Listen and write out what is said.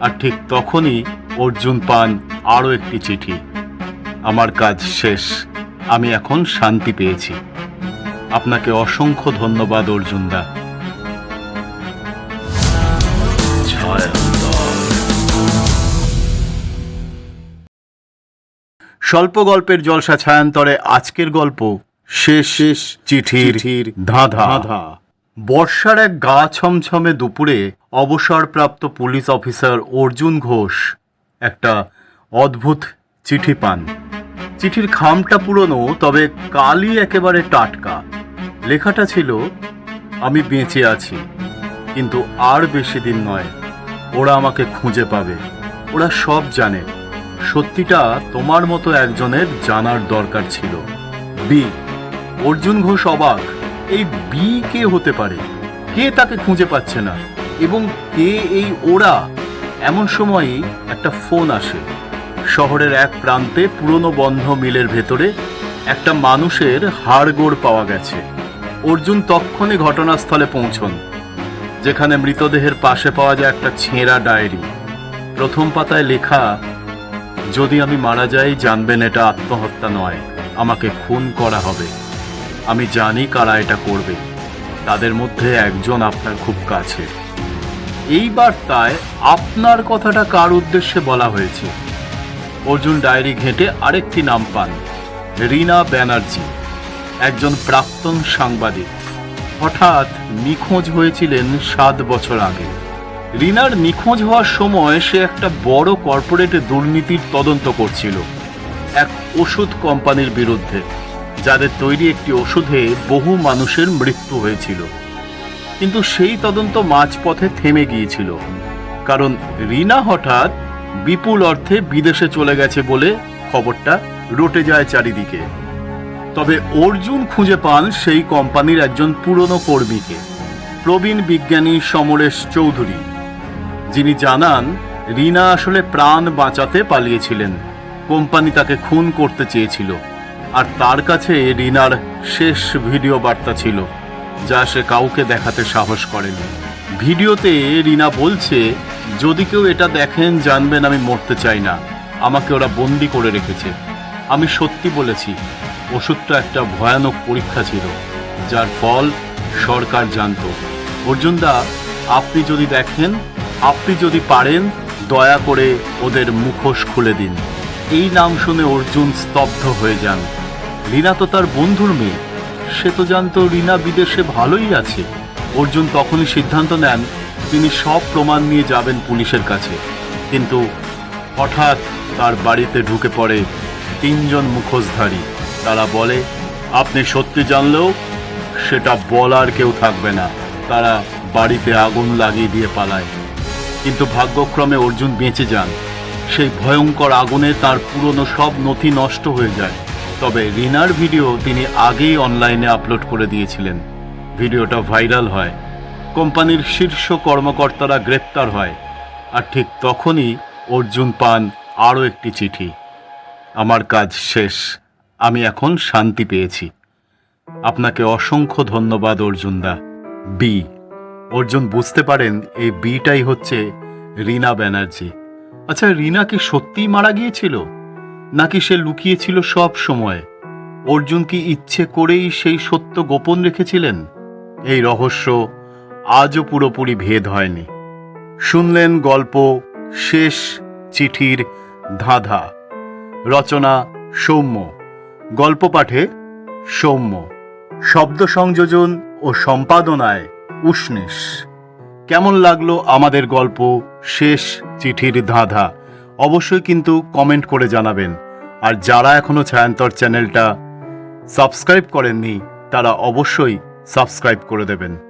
আর ঠিক তখনই অর্জুন পান আরও একটি চিঠি। আমার কাজ শেষ। আমি এখন শান্তি পেয়েছি। আপনাকে অসংখ্য ধন্যবাদ অর্জুনদা। স্বল্প গল্পের জলসা ছায়ান্তরে আজকের গল্প শেষ শেষ চিঠির ধাঁধা। বর্ষার এক গা ছমছমে দুপুরে অবসরপ্রাপ্ত পুলিশ অফিসার অর্জুন ঘোষ একটা অদ্ভুত চিঠি পান। চিঠির খামটা পুরনো, তবে কালই একেবারে টাটকা। লেখাটা ছিল, আমি বেঁচে আছি, কিন্তু আর বেশি দিন নয়, ওরা আমাকে খুঁজে পাবে। ওরা সব জানে। সত্যিটা তোমার মতো একজনের জানার দরকার ছিল। বি, অর্জুন ঘোষ অবাক। এই বি কে হতে পারে? কে তাকে খুঁজে পাচ্ছে না? এবং কে এই ওরা? এমন সময়ই একটা ফোন আসে। শহরের এক প্রান্তে পুরনো বন্ধ মিলের ভেতরে একটা মানুষের হাড়গোড় পাওয়া গেছে। অর্জুন তক্ষণে ঘটনাস্থলে পৌঁছন, যেখানে মৃতদেহের পাশে পাওয়া যায় একটা ছেঁড়া ডায়েরি। প্রথম পাতায় লেখা, যদি আমি মারা যাই, জানবেন এটা আত্মহত্যা নয়, আমাকে খুন করা হবে। আমি জানি কারা এটা করবে। তাদের মধ্যে একজন আপনার খুব কাছে। এই বার্তায় আপনার কথাটা কার উদ্দেশ্যে বলা হয়েছে? অর্জুন ডায়েরি ঘেঁটে আরেকটি নাম পান, রিনা ব্যানার্জি, একজন প্রাক্তন সাংবাদিক। হঠাৎ নিখোঁজ হয়েছিলেন সাত বছর আগে। রিনার নিখোঁজ হওয়ার সময় সে একটা বড় কর্পোরেটে দুর্নীতির তদন্ত করছিল, এক ওষুধ কোম্পানির বিরুদ্ধে। যাদের তৈরি একটি ওষুধে বহু মানুষের মৃত্যু হয়েছিল। কিন্তু সেই তদন্ত মাঝপথে থেমে গিয়েছিল। কারণ রিনা হঠাৎ বিপুল অর্থে বিদেশে চলে গেছে বলে খবরটা রটে যায় চারিদিকে। তবে অর্জুন খুঁজে পান সেই কোম্পানির একজন পুরনো কর্মীকে, প্রবীণ বিজ্ঞানী সমরেশ চৌধুরী, যিনি জানান রিনা আসলে প্রাণ বাঁচাতে পালিয়েছিলেন। কোম্পানি তাকে খুন করতে চেয়েছিল। আর তার কাছে রিনার শেষ ভিডিও বার্তা ছিল, যা সে কাউকে দেখাতে সাহস করেনি। ভিডিওতে রিনা বলছে, যদি কেউ এটা দেখেন, জানবেন আমি মরতে চাই না। আমাকে ওরা বন্দি করে রেখেছে। আমি সত্যি বলেছি, ওষুধটা একটা ভয়ানক পরীক্ষা ছিল, যার ফল সরকার জানত। অর্জুনদা, আপনি যদি দেখেন, আপনি যদি পারেন, দয়া করে ওদের মুখোশ খুলে দিন। এই নাম শুনে অর্জুন স্তব্ধ হয়ে যান। রিনা তো তার বন্ধুর মেয়ে। সে তো জানতো রিনা বিদেশে ভালোই আছে। অর্জুন তখনই সিদ্ধান্ত নেন, তিনি সব প্রমাণ নিয়ে যাবেন পুলিশের কাছে। কিন্তু হঠাৎ তার বাড়িতে ঢুকে পড়ে তিনজন মুখোশধারী। তারা বলে, আপনি সত্যি জানলেও সেটা বলার কেউ থাকবে না। তারা বাড়িতে আগুন লাগিয়ে দিয়ে পালায়। কিন্তু ভাগ্যক্রমে অর্জুন বেঁচে যান। সেই ভয়ঙ্কর আগুনে তার পুরনো সব নথি নষ্ট হয়ে যায়। তবে রিনার ভিডিও তিনি আগেই অনলাইনে আপলোড করে দিয়েছিলেন। ভিডিওটা ভাইরাল হয়। কোম্পানির শীর্ষ কর্মকর্তারা গ্রেপ্তার হয়। আর ঠিক তখনই অর্জুন পান আরও একটি চিঠি। আমার কাজ শেষ। আমি এখন শান্তি পেয়েছি। আপনাকে অসংখ্য ধন্যবাদ, অর্জুনদা। বি অর্জুন, বুঝতে পারেন, এই বিটাই হচ্ছে রিনা ব্যানার্জি। আচ্ছা রিনা কি সত্যিই মারা গিয়েছিল? নাকি সে লুকিয়েছিল সব সময়? অর্জুন কি ইচ্ছে করেই সেই সত্য গোপন রেখেছিলেন? এই রহস্য আজও পুরোপুরি ভেদ হয়নি। শুনলেন গল্প, শেষ চিঠির ধাঁধা। রচনা, সৌম্য। গল্প পাঠে, সৌম্য। শব্দ সংযোজন ও সম্পাদনায় উষ্ণেশ। কেমন লাগল আমাদের গল্প, শেষ চিঠির ধাঁধা? অবশ্যই কিন্তু কমেন্ট করে জানাবেন। আর যারা এখনও ছায়ান্তর চ্যানেলটা সাবস্ক্রাইব করেননি, তারা অবশ্যই সাবস্ক্রাইব করে দেবেন।